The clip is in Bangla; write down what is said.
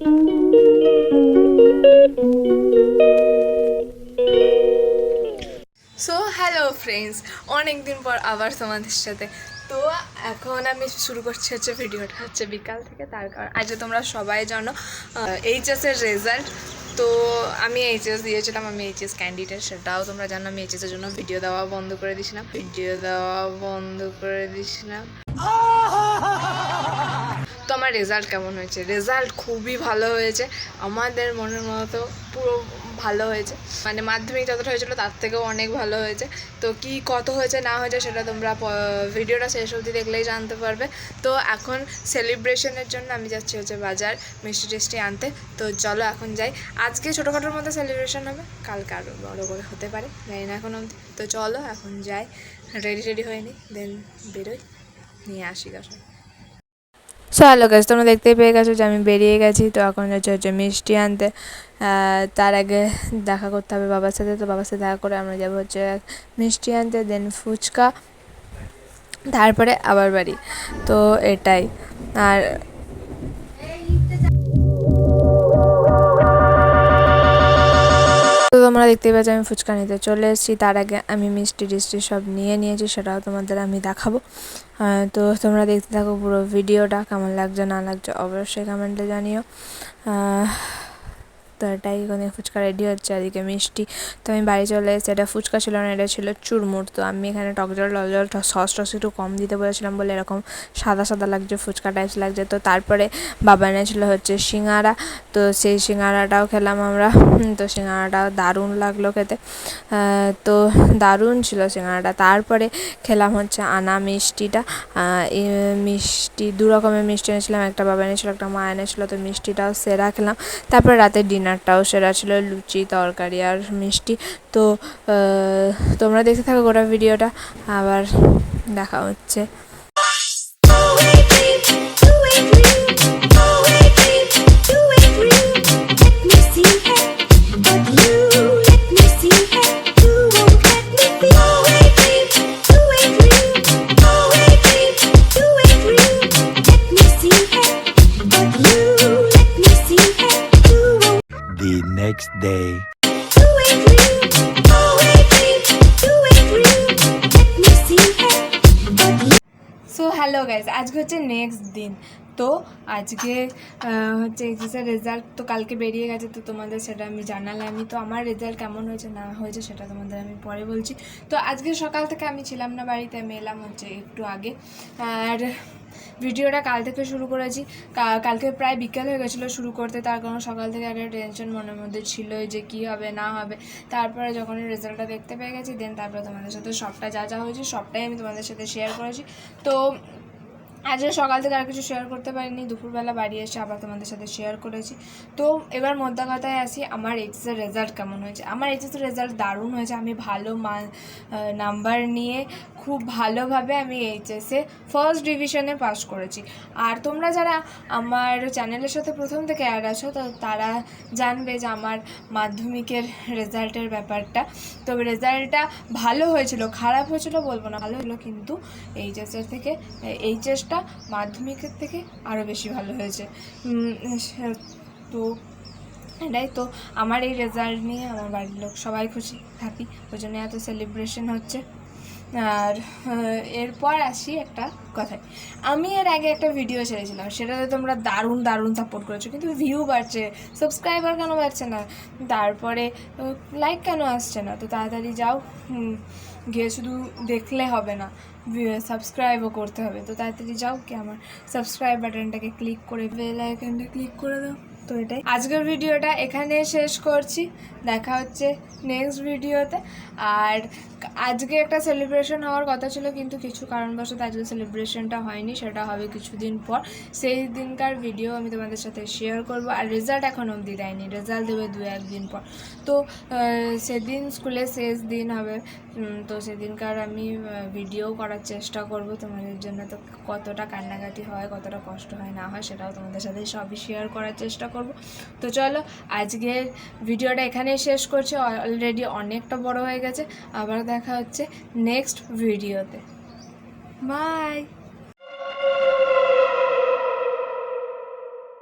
সো হ্যালো ফ্রেন্ডস অনেক দিন পর আবার তোমাদের সাথে। তো এখন আমি শুরু করছি হচ্ছে ভিডিওটা হচ্ছে বিকাল থেকে, তার কারণ আজ তোমরা সবাই জানো এইচএসের রেজাল্ট তো আমি এইচএস দিয়েছিলাম, আমি এইচএস ক্যান্ডিডেট সেটাও তোমরা জানো। আমি এইচএসের জন্য ভিডিও দেওয়া বন্ধ করে দিয়েছিলাম। ভিডিও দেওয়া বন্ধ করে দিয়েছিলাম। আমার রেজাল্ট কেমন হয়েছে? রেজাল্ট খুবই ভালো হয়েছে। আমাদের মনের মতো পুরো ভালো হয়েছে। মানে মাধ্যমিক যতটা হয়েছিল তার থেকেও অনেক ভালো হয়েছে। তো কি কত হয়েছে না হয়েছে সেটা তোমরা ভিডিওটা শেষ অবধি দেখলেই জানতে পারবে। তো এখন সেলিব্রেশনের জন্য আমি যাচ্ছি হচ্ছে বাজার মিষ্টি টিষ্টি আনতে। তো চলো এখন যাই। আজকে ছোটোখাটোর মধ্যে সেলিব্রেশন হবে। কালকে আরও বড়ো করে হতে পারে। জানি না এখন অবধি। তো চলো এখন যাই। রেডি রেডি হয়ে নিই দেন বেরোই। নিয়ে আসি গাছ সো হ্যালো গাছ তোমরা দেখতেই পেয়ে গেছো যে আমি বেরিয়ে গেছি। তো এখন যাচ্ছে হচ্ছে মিষ্টি আনতে। তার আগে দেখা করতে হবে বাবার সাথে। তো বাবার সাথে দেখা করে আমরা যাব হচ্ছে মিষ্টি আনতে দেন ফুচকা, তারপরে আবার বাড়ি। তো এটাই। আর তো তোমরা পাচ্ছ আমি ফুচকা নিতে চলে এসেছি। তার আগে আমি মিষ্টি টিষ্টি সব নিয়ে নিয়েছি, সেটাও তোমাদের আমি দেখাবো। তো তোমরা দেখতে থাকো পুরো ভিডিওটা, কেমন লাগছে না লাগছে অবশ্যই কমেন্টে জানিও। তো এটাই ওখানে ফুচকা রেডি হচ্ছে এদিকে মিষ্টি। তো আমি বাড়ি চলে এসে এটা ফুচকা ছিল না, এটা ছিল চুরমুর। তো আমি এখানে টক জল টক জল সস টস একটু কম দিতে বলেছিলাম বলে এরকম সাদা সাদা লাগছে, ফুচকা টাইপস লাগছে। তো তারপরে বাবা এনেছিল হচ্ছে সিঙ্গারা। তো সেই সিঙ্গারাটাও খেলাম আমরা। তো সিঙ্গারাটাও দারুণ লাগল খেতে। তো দারুণ ছিল সিঙ্গারাটা। তারপরে খেলাম হচ্ছে আনা মিষ্টিটা। মিষ্টি, দু রকমের মিষ্টি এনেছিলাম। একটা বাবা এনেছিল, একটা মা এনেছিল। তো মিষ্টিটাও সেরা খেলাম। তারপরে রাতের ডিনারটাও সেরা ছিল লুচি, তরকারি আর মিষ্টি। তো তোমরা দেখতে থাকো গোটা ভিডিওটা। আবার দেখা হচ্ছে। Next day. So hello guys আজকে হচ্ছে নেক্সট দিন। তো আজকে হচ্ছে এইচএসের রেজাল্ট তো কালকে বেরিয়ে গেছে, তো তোমাদের সেটা আমি জানালামই। তো আমার রেজাল্ট কেমন হয়েছে, না হয়েছে সেটা তোমাদের আমি পরে বলছি। তো আজকে সকাল থেকে আমি ছিলাম না বাড়িতে, আমি এলাম হচ্ছে একটু আগে। আর ভিডিওটা কাল থেকে শুরু করেছি। কালকে প্রায় বিকেল হয়ে গেছিল শুরু করতে, তার কারণ সকাল থেকে একটা টেনশন মনের মধ্যে ছিল যে কি হবে, না হবে। তারপরে যখন রেজাল্টটা দেখতে পেয়ে গেছি দেন তারপরে তোমাদের সাথে সবটা যা যা হয়েছে, সবটাই আমি তোমাদের সাথে শেয়ার করেছি। তো আজকে সকাল থেকে আর কিছু শেয়ার করতে পারিনি। দুপুরবেলা বাড়ি এসে আবার তোমাদের সাথে শেয়ার করেছি। তো এবার মোদ্দা কথায় আসি, আমার এইচএসের রেজাল্ট কেমন হয়েছে? আমার এইচএসের রেজাল্ট দারুণ হয়েছে। আমি ভালো মান নাম্বার নিয়ে খুব ভালোভাবে আমি এইচএসে ফার্স্ট ডিভিশনে পাস করেছি। আর তোমরা যারা আমার চ্যানেলের সাথে প্রথম থেকে অ্যাড আছো, তো তারা জানবে যে আমার মাধ্যমিকের রেজাল্টের ব্যাপারটা। তো রেজাল্টটা ভালো হয়েছিল, খারাপ হয়েছিল বলব না, ভালো হলো কিন্তু এইচএসের থেকে এইচএসটা মাধ্যমিকের থেকে আরও বেশি ভালো হয়েছে। তো, এটাই তো। আমার এই রেজাল্ট নিয়ে আমার বাড়ির লোক সবাই খুশি হ্যাপি ওই জন্য এত সেলিব্রেশন হচ্ছে। আর এরপর আসি একটা কথায়। আমি এর আগে একটা ভিডিও ছেড়েছিলাম, সেটাতে তোমরা দারুণ দারুণ সাপোর্ট করেছ, কিন্তু ভিউ বাড়ছে সাবস্ক্রাইবার কেন বাড়ছে না? তারপরে লাইক কেন আসছে না? তো তাড়াতাড়ি যাও গিয়ে শুধু দেখলে হবে না সাবস্ক্রাইবও করতে হবে। তো তাড়াতাড়ি যাও কি আমার সাবস্ক্রাইব বাটনটাকে ক্লিক করে বেল আইকনটা ক্লিক করে দাও। তো এটাই। আজকের ভিডিওটা এখানে শেষ করছি। দেখা হচ্ছে নেক্সট ভিডিওতে। আর আজকে একটা সেলিব্রেশন হওয়ার কথা ছিল, কিন্তু কিছু কারণবশত আজকে সেলিব্রেশনটা হয়নি, সেটা হবে কিছুদিন পর। সেই দিনকার ভিডিও আমি তোমাদের সাথে শেয়ার করব, আর রেজাল্ট এখন অবধি দেয়নি। রেজাল্ট দেবে দু একদিন পর। তো সেদিন স্কুলে শেষ দিন হবে। তো সেদিনকার আমি ভিডিও করার চেষ্টা করব তোমাদের জন্য। তো কতটা কান্নাকাটি হয়, কতটা কষ্ট হয়, না হয়, সেটাও তোমাদের সাথে সবই শেয়ার করার চেষ্টা করব। তো চলো, আজকের ভিডিওটা এখানেই শেষ করছি। অলরেডি অনেকটা বড় হয়ে গেছে। আবার দেখা হচ্ছে নেক্সট ভিডিওতে বাই